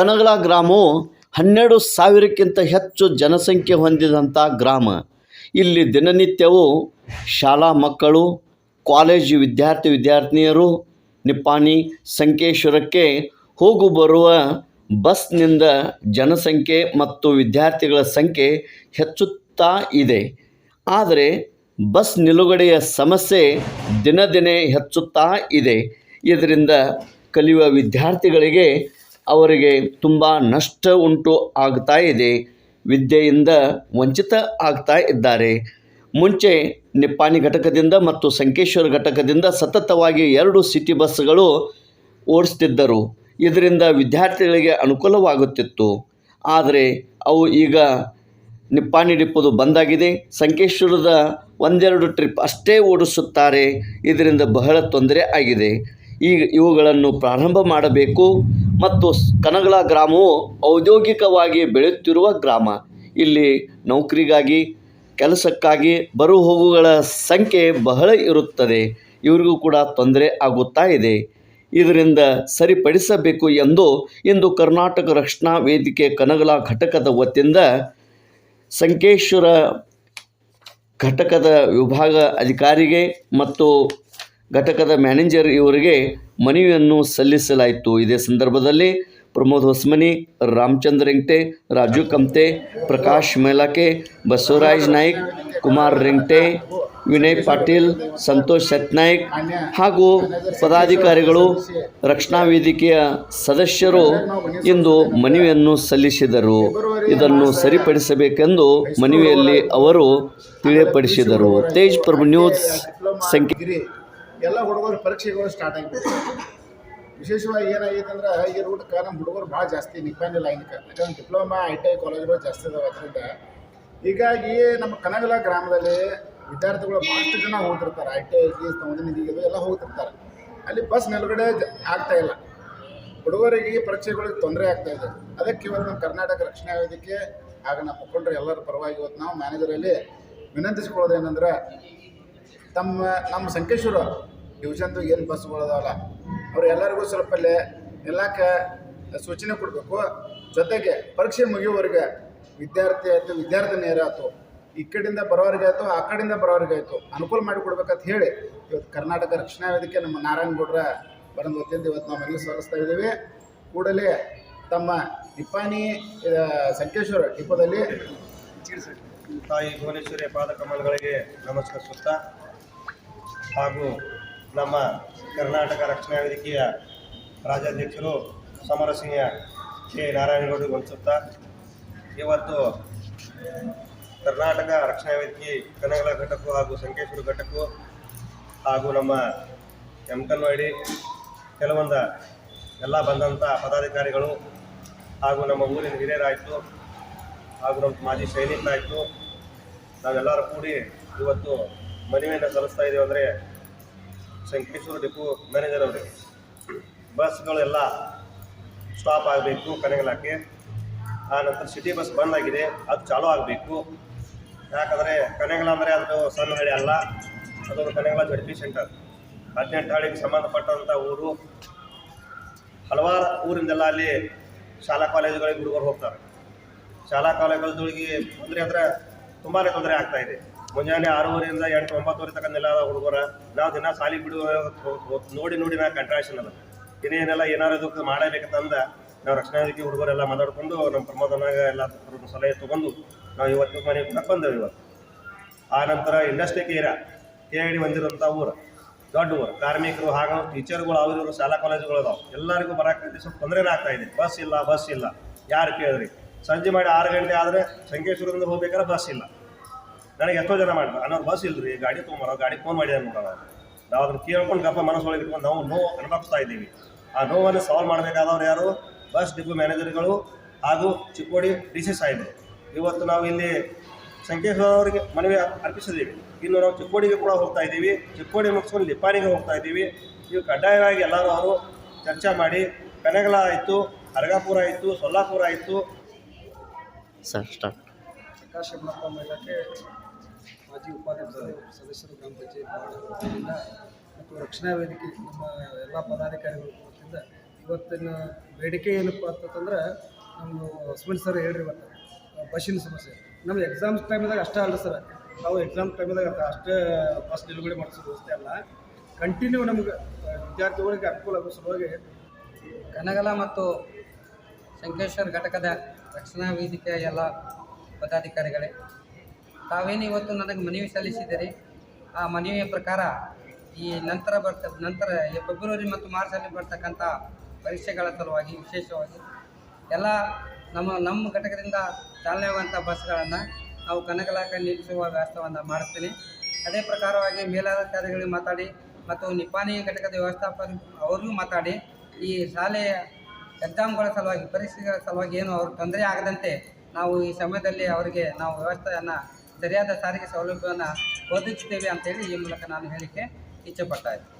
ಕನಗಲ ಗ್ರಾಮವು ಹನ್ನೆರಡು ಸಾವಿರಕ್ಕಿಂತ ಹೆಚ್ಚು ಜನಸಂಖ್ಯೆ ಹೊಂದಿದಂಥ ಗ್ರಾಮ. ಇಲ್ಲಿ ದಿನನಿತ್ಯವೂ ಶಾಲಾ ಮಕ್ಕಳು, ಕಾಲೇಜು ವಿದ್ಯಾರ್ಥಿ ವಿದ್ಯಾರ್ಥಿನಿಯರು ನಿಪ್ಪಾಣಿ, ಸಂಕೇಶ್ವರಕ್ಕೆ ಹೋಗು ಬರುವ ಬಸ್ನಿಂದ ಜನಸಂಖ್ಯೆ ಮತ್ತು ವಿದ್ಯಾರ್ಥಿಗಳ ಸಂಖ್ಯೆ ಹೆಚ್ಚುತ್ತಾ ಇದೆ. ಆದರೆ ಬಸ್ ನಿಲುಗಡೆಯ ಸಮಸ್ಯೆ ದಿನ ದಿನೇ ಹೆಚ್ಚುತ್ತಾ ಇದೆ. ಇದರಿಂದ ಕಲಿಯುವ ವಿದ್ಯಾರ್ಥಿಗಳಿಗೆ ಅವರಿಗೆ ತುಂಬ ನಷ್ಟ ಉಂಟು ಆಗ್ತಾ ಇದೆ. ವಿದ್ಯೆಯಿಂದ ವಂಚಿತ ಆಗ್ತಾ ಇದ್ದಾರೆ. ಮುಂಚೆ ನಿಪ್ಪಾಣಿ ಘಟಕದಿಂದ ಮತ್ತು ಸಂಕೇಶ್ವರ ಘಟಕದಿಂದ ಸತತವಾಗಿ ಎರಡು ಸಿಟಿ ಬಸ್ಗಳು ಓಡಿಸ್ತಿದ್ದರು. ಇದರಿಂದ ವಿದ್ಯಾರ್ಥಿಗಳಿಗೆ ಅನುಕೂಲವಾಗುತ್ತಿತ್ತು. ಆದರೆ ಅವು ಈಗ ನಿಪ್ಪಾಣಿ ಡಿಪ್ಪೋದು ಬಂದಾಗಿದೆ. ಸಂಕೇಶ್ವರದ ಒಂದೆರಡು ಟ್ರಿಪ್ ಅಷ್ಟೇ ಓಡಿಸುತ್ತಾರೆ. ಇದರಿಂದ ಬಹಳ ತೊಂದರೆ ಆಗಿದೆ. ಈಗ ಇವುಗಳನ್ನು ಪ್ರಾರಂಭ ಮಾಡಬೇಕು. ಮತ್ತು ಕನಗಳ ಗ್ರಾಮವು ಔದ್ಯೋಗಿಕವಾಗಿ ಬೆಳೆಯುತ್ತಿರುವ ಗ್ರಾಮ. ಇಲ್ಲಿ ನೌಕರಿಗಾಗಿ, ಕೆಲಸಕ್ಕಾಗಿ ಬರು ಹೋಗುಗಳ ಸಂಖ್ಯೆ ಬಹಳ ಇರುತ್ತದೆ. ಇವರಿಗೂ ಕೂಡ ತೊಂದರೆ ಆಗುತ್ತಾ ಇದೆ. ಇದರಿಂದ ಸರಿಪಡಿಸಬೇಕು ಎಂದು ಇಂದು ಕರ್ನಾಟಕ ರಕ್ಷಣಾ ವೇದಿಕೆ ಕನಗಲ ಘಟಕದ ವತಿಯಿಂದ ಸಂಕೇಶ್ವರ ಘಟಕದ ವಿಭಾಗ ಅಧಿಕಾರಿಗೆ ಮತ್ತು ಘಟಕದ ಮ್ಯಾನೇಜರ್ ಇವರಿಗೆ ಮನವಿಯನ್ನು ಸಲ್ಲಿಸಲಾಯಿತು. ಇದೇ ಸಂದರ್ಭದಲ್ಲಿ ಪ್ರಮೋದ್ ಹೊಸ್ಮನಿ, ರಾಮಚಂದ್ರ ರೆಂಗ್ಟೆ ರಾಜು ಕಮ್ತೆ ಪ್ರಕಾಶ್ ಮೇಲಾಕೆ, ಬಸವರಾಜ್ ನಾಯ್ಕ್, ಕುಮಾರ್ ರೆಂಗ್ಟೆ ವಿನಯ್ ಪಾಟೀಲ್, ಸಂತೋಷ್ ಸತ್ನಾಯ್ಕ್ ಹಾಗೂ ಪದಾಧಿಕಾರಿಗಳು, ರಕ್ಷಣಾ ವೇದಿಕೆಯ ಸದಸ್ಯರು ಇಂದು ಮನವಿಯನ್ನು ಸಲ್ಲಿಸಿದರು. ಇದನ್ನು ಸರಿಪಡಿಸಬೇಕೆಂದು ಮನವಿಯಲ್ಲಿ ಅವರು ತಿಳಿಯಪಡಿಸಿದರು. ತೇಜ್ ಪ್ರಭು ನ್ಯೂಸ್ ಸಂಖ್ಯೆ ಎಲ್ಲ ಹುಡುಗರು ಪರೀಕ್ಷೆಗಳು ಸ್ಟಾರ್ಟ್ ಆಗಿಬಿಟ್ಟು ವಿಶೇಷವಾಗಿ ಏನಾಗೈತೆ ಅಂದ್ರೆ, ಈ ರೂಟ್ಗೆ ನಮ್ಮ ಹುಡುಗರು ಭಾಳ ಜಾಸ್ತಿ ನಿಪ್ಪಾಣಿ ಲೈನ್ಗೆ ಯಾಕಂದ್ರೆ ಡಿಪ್ಲೊಮಾ ಐ ಟಿ ಐ ಕಾಲೇಜ್ಗಳು ಜಾಸ್ತಿ ಇದಾವೆ ಅದರಿಂದ. ಹೀಗಾಗಿ ನಮ್ಮ ಕನಗಲ ಗ್ರಾಮದಲ್ಲಿ ವಿದ್ಯಾರ್ಥಿಗಳು ಭಾಳಷ್ಟು ಜನ ಹೋಗ್ತಿರ್ತಾರೆ. ಐ ಟಿ ಐಗೆ ಸಂವದನಿಧಿಗೆ ಎಲ್ಲ ಹೋಗ್ತಿರ್ತಾರೆ. ಅಲ್ಲಿ ಬಸ್ ನಿಲುಗಡೆ ಆಗ್ತಾ ಇಲ್ಲ. ಹುಡುಗರಿಗೆ ಪರೀಕ್ಷೆಗಳಿಗೆ ತೊಂದರೆ ಆಗ್ತಾ ಇದೆ. ಅದಕ್ಕೆ ಇವತ್ತು ನಮ್ಮ ಕರ್ನಾಟಕ ರಕ್ಷಣಾ ವೇದಿಕೆ, ಆಗ ನಮ್ಮ ಮುಖಂಡರು ಎಲ್ಲರ ಪರವಾಗಿ ಇವತ್ತು ನಾವು ಮ್ಯಾನೇಜರಲ್ಲಿ ವಿನಂತಿಸ್ಕೊಳ್ಳೋದು ಏನಂದ್ರೆ ತಮ್ಮ, ನಮ್ಮ ಸಂಕೇಶ್ವರ ಡಿವಿಷನ್ದು ಏನು ಬಸ್ಗಳು ಅದಾವಲ್ಲ ಅವ್ರು ಎಲ್ಲರಿಗೂ ಸ್ವಲ್ಪ ಅಲ್ಲಿ ನಿಲ್ಲಕ್ಕೆ ಸೂಚನೆ ಕೊಡಬೇಕು. ಜೊತೆಗೆ ಪರೀಕ್ಷೆ ಮುಗಿಯುವವರೆಗೆ ವಿದ್ಯಾರ್ಥಿ ಆಯಿತು ಆಯ್ತು ಈ ಕಡೆಯಿಂದ ಬರೋರಿಗೆ ಆಯಿತು ಆ ಕಡೆಯಿಂದ ಬರೋರಿಗೆ ಆಯಿತು ಅನುಕೂಲ ಮಾಡಿಕೊಡ್ಬೇಕಂತ ಹೇಳಿ ಇವತ್ತು ಕರ್ನಾಟಕ ರಕ್ಷಣಾ ವೇದಿಕೆ ನಮ್ಮ ನಾರಾಯಣಗೌಡರ ಬರಂದು ವತಿಯಿಂದ ಇವತ್ತು ನಾವು ಮನವಿ ಸಲ್ಲಿಸ್ತಾ ಇದ್ದೀವಿ. ಕೂಡಲೇ ತಮ್ಮ ನಿಪ್ಪಾಣಿ ಸಂಕೇಶ್ವರ ಡಿಪೋದಲ್ಲಿ ತಾಯಿ ಪಾಲಕಮಲ್ಗಳಿಗೆ ನಮಸ್ಕಾರ ನಮಸ್ಕರಿಸುತ್ತಾ ಹಾಗೂ ನಮ್ಮ ಕರ್ನಾಟಕ ರಕ್ಷಣಾ ವೇದಿಕೆಯ ರಾಜ್ಯಾಧ್ಯಕ್ಷರು ಸಮರಸಿಂಹ ಕೆ. ನಾರಾಯಣಗೌಡ ವಂದಿಸುತ್ತಾ ಇವತ್ತು ಕರ್ನಾಟಕ ರಕ್ಷಣಾ ವೇದಿಕೆ ಕನಗಲ ಘಟಕ ಹಾಗೂ ಸಂಕೇಶ್ವರ ಘಟಕ ಹಾಗೂ ನಮ್ಮ ಎಮ್ಕನ್ವಾಡಿ ಕೆಲವೊಂದು ಎಲ್ಲ ಬಂದಂಥ ಪದಾಧಿಕಾರಿಗಳು ಹಾಗೂ ನಮ್ಮ ಊರಿನ ಹಿರಿಯರಾಯಿತು ಹಾಗೂ ನಮ್ಮ ಮಾಜಿ ಸೈನಿಕರಾಯಿತು, ನಾವೆಲ್ಲರೂ ಕೂಡಿ ಇವತ್ತು ಮನವಿಯನ್ನು ಸಲ್ಲಿಸ್ತಾ ಇದ್ದೀವಿ ಅಂದರೆ ಸಂಕೇಶ್ವರ ಡಿಪೋ ಮ್ಯಾನೇಜರ್ ಅವರಿಗೆ ಬಸ್ಗಳೆಲ್ಲ ಸ್ಟಾಪ್ ಆಗಬೇಕು ಕನೆಗಲಾಕೆ ಆ ನಂತರ ಸಿಟಿ ಬಸ್ ಬಂದ್ ಆಗಿದೆ, ಅದು ಚಾಲೂ ಆಗಬೇಕು. ಯಾಕಂದರೆ ಕನೆಗಲ ಅಂದರೆ ಅದು ಸಣ್ಣ ಹಳ್ಳಿ ಅಲ್ಲ ಅದೊಂದು ಕನೆಗಲ ಜಡ್ಪಿ ಸೆಂಟರ್ ಹದಿನೆಂಟು ಹಳ್ಳಿಗೆ ಸಂಬಂಧಪಟ್ಟಂಥ ಊರು. ಹಲವಾರು ಊರಿಂದೆಲ್ಲ ಅಲ್ಲಿ ಶಾಲಾ ಕಾಲೇಜುಗಳಿಗೆ ಹುಡುಗರು ಹೋಗ್ತಾರೆ. ಶಾಲಾ ಕಾಲೇಜುಗಳಿಗೆ ತೊಂದರೆ ಅಂದರೆ ತುಂಬಾ ತೊಂದರೆ ಆಗ್ತಾ ಇದೆ. ಮುಂಜಾನೆ ಆರೂವರೆಯಿಂದ ಎಂಟು ಒಂಬತ್ತುವರೆ ತನಕ ನಿಲ್ಲದ ಹುಡುಗರ. ನಾವು ದಿನ ಸಾಲಿ ಬಿಡುವ ನೋಡಿ ನೋಡಿ ನಾ ಕಂಟ್ರಾಕ್ಷನ್ ಅದ. ಇನ್ನೇನೆಲ್ಲ ಏನಾರು ಇದಕ್ಕೆ ಮಾಡಬೇಕಂತಂದ ನಾವು ರಕ್ಷಣಾ ವೇದಿಕೆ ಹುಡುಗರೆಲ್ಲ ಮಾತಾಡ್ಕೊಂಡು ನಮ್ಮ ಪ್ರಮೋದನಾಗ ಎಲ್ಲ ಸಲಹೆ ತೊಗೊಂಡು ನಾವು ಇವತ್ತು ಮನೆ ಬಂದೇವೆ ಇವತ್ತು. ಆ ನಂತರ ಇಂಡಸ್ಟ್ರಿ ಕೇರ ಕೆ ಐ ಊರು, ದೊಡ್ಡ ಊರು. ಕಾರ್ಮಿಕರು ಹಾಗೂ ಟೀಚರ್ಗಳು ಅವ್ರು ಇವರು ಶಾಲಾ ಕಾಲೇಜುಗಳು ಅದಾವೆ ಎಲ್ಲರಿಗೂ ಬರೋಕ್ಕೆ ಸ್ವಲ್ಪ ತೊಂದರೆ ಆಗ್ತಾ ಇದೆ. ಬಸ್ ಇಲ್ಲ ಬಸ್ ಇಲ್ಲ. ಯಾರು ಕೇಳಿದ್ರಿ? ಸಂಜೆ ಮಾಡಿ ಆರು ಗಂಟೆ ಆದರೆ ಸಂಕೇಶ್ವರದಿಂದ ಹೋಗ್ಬೇಕಾದ್ರೆ ಬಸ್ ಇಲ್ಲ. ನನಗೆ ಎಷ್ಟೋ ಜನ ಮಾಡಿದ್ರು. ಅನ್ನೋರು ಬಸ್ ಇಲ್ರಿ ಗಾಡಿ ತೊಗೊಂಬರೋ ಗಾಡಿ ಫೋನ್ ಮಾಡಿ ನೋಡೋಣ ನಾವು ಅದನ್ನು ಕೇಳ್ಕೊಂಡು ಗಪ್ಪ ಮನಸ್ಸೊಳಗೆ ಇಟ್ಕೊಂಡು ನಾವು ನೋವು ಅನುಭವಿಸ್ತಾ ಇದ್ದೀವಿ. ಆ ನೋವನ್ನು ಸಾಲ್ವ್ ಮಾಡಬೇಕಾದವ್ರು ಯಾರು? ಬಸ್ ಡಿಪೋ ಮ್ಯಾನೇಜರ್ಗಳು ಹಾಗೂ ಚಿಕ್ಕೋಡಿ ಡಿ ಸಿ ಸಾಹೇಬರು. ಇವತ್ತು ನಾವು ಇಲ್ಲಿ ಸಂಕೇಶ್ವರ ಅವರಿಗೆ ಮನವಿ ಅರ್ಪಿಸಿದ್ದೀವಿ ಇನ್ನು ನಾವು ಚಿಕ್ಕೋಡಿಗೆ ಕೂಡ ಹೋಗ್ತಾ ಇದ್ದೀವಿ. ಚಿಕ್ಕೋಡಿ ಮುಗಿಸ್ಕೊಂಡು ಲಿಪ್ಪಾನಿಗೆ ಹೋಗ್ತಾ ಇದ್ದೀವಿ. ಇವು ಕಡ್ಡಾಯವಾಗಿ ಎಲ್ಲರೂ ಅವರು ಚರ್ಚೆ ಮಾಡಿ ಕನಗಲ ಆಯಿತು ಅರಗಾಪುರ ಆಯಿತು ಸೊಲ್ಲಾಪುರ ಆಯಿತು. ಸರ್ ಸ್ಟಾರ್ಟ್ ಇಲಾಖೆ ಮಾಜಿ ಉಪಾಧ್ಯಕ್ಷ ಸದಸ್ಯರು ಗ್ರಾಮ ಪಂಚಾಯತ್ ವತಿಯಿಂದ ಮತ್ತು ರಕ್ಷಣಾ ವೇದಿಕೆ ನಮ್ಮ ಎಲ್ಲ ಪದಾಧಿಕಾರಿಗಳ ವತಿಯಿಂದ ಇವತ್ತಿನ ಬೇಡಿಕೆ ಏನಪ್ಪ ಅಂತಂದ್ರೆ ನಮ್ಮ ಹಸ್ಬೆಂಡ್ ಸರ್ ಹೇಳ್ರಿ ಇವತ್ತು. ಬಸ್ಸಿನ ಸಮಸ್ಯೆ. ನಮ್ಮ ಎಕ್ಸಾಮ್ಸ್ ಟೈಮ್ದಾಗ ಅಷ್ಟೇ ಅಲ್ಲ ಸರ್. ನಾವು ಎಕ್ಸಾಮ್ ಟೈಮ್ದಾಗ ಅಷ್ಟೇ ಬಸ್ ನಿಲುಗಡೆ ಮಾಡಿಸೋ ವ್ಯವಸ್ಥೆ ಅಲ್ಲ. ಕಂಟಿನ್ಯೂ ನಮ್ಗೆ ವಿದ್ಯಾರ್ಥಿಗಳಿಗೆ ಅನುಕೂಲ ಆಗೋ ಸಲುವಾಗಿ ಕನಗಲ ಮತ್ತು ಶಂಕೇಶ್ವರ ಘಟಕದ ರಕ್ಷಣಾ ವೇದಿಕೆಯ ಎಲ್ಲ ಪದಾಧಿಕಾರಿಗಳೇ ತಾವೇನು ಇವತ್ತು ನನಗೆ ಮನವಿ ಸಲ್ಲಿಸಿದರೆ ಆ ಮನವಿಯ ಪ್ರಕಾರ ಈ ನಂತರ ಬರ್ತ, ನಂತರ ಫೆಬ್ರವರಿ ಮತ್ತು ಮಾರ್ಚಲ್ಲಿ ಬರ್ತಕ್ಕಂಥ ಪರೀಕ್ಷೆಗಳ ಸಲುವಾಗಿ ವಿಶೇಷವಾಗಿ ಎಲ್ಲ ನಮ್ಮ ನಮ್ಮ ಘಟಕದಿಂದ ಚಾಲನೆ ಆಗುವಂಥ ಬಸ್ಗಳನ್ನು ನಾವು ಕನಕಲಾಕ ನಿಲ್ಲಿಸುವ ವ್ಯವಸ್ಥೆಯನ್ನು ಮಾಡ್ತೀನಿ ಅದೇ ಪ್ರಕಾರವಾಗಿ ಮೇಲಾಧಿಕಾರಿಗಳಿಗೆ ಮಾತಾಡಿ ಮತ್ತು ನಿಪಾನಿ ಘಟಕದ ವ್ಯವಸ್ಥಾಪಕ ಅವ್ರಿಗೂ ಮಾತಾಡಿ ಈ ಶಾಲೆಯ ಎಕ್ಸಾಮ್ಗಳ ಸಲುವಾಗಿ, ಪರೀಕ್ಷೆಗಳ ಸಲುವಾಗಿ ಏನು ಅವ್ರಿಗೆ ತೊಂದರೆ ಆಗದಂತೆ ನಾವು ಈ ಸಮಯದಲ್ಲಿ ಅವರಿಗೆ ನಾವು ವ್ಯವಸ್ಥೆಯನ್ನು ಸರಿಯಾದ ಸಾರಿಗೆ ಸೌಲಭ್ಯವನ್ನು ಒದಗಿಸ್ತೇವೆ ಅಂತೇಳಿ ಈ ಮೂಲಕ ನಾನು ಹೇಳಿಕೆ ಇಚ್ಛೆಪಡ್ತಾ ಇದ್ದೀನಿ.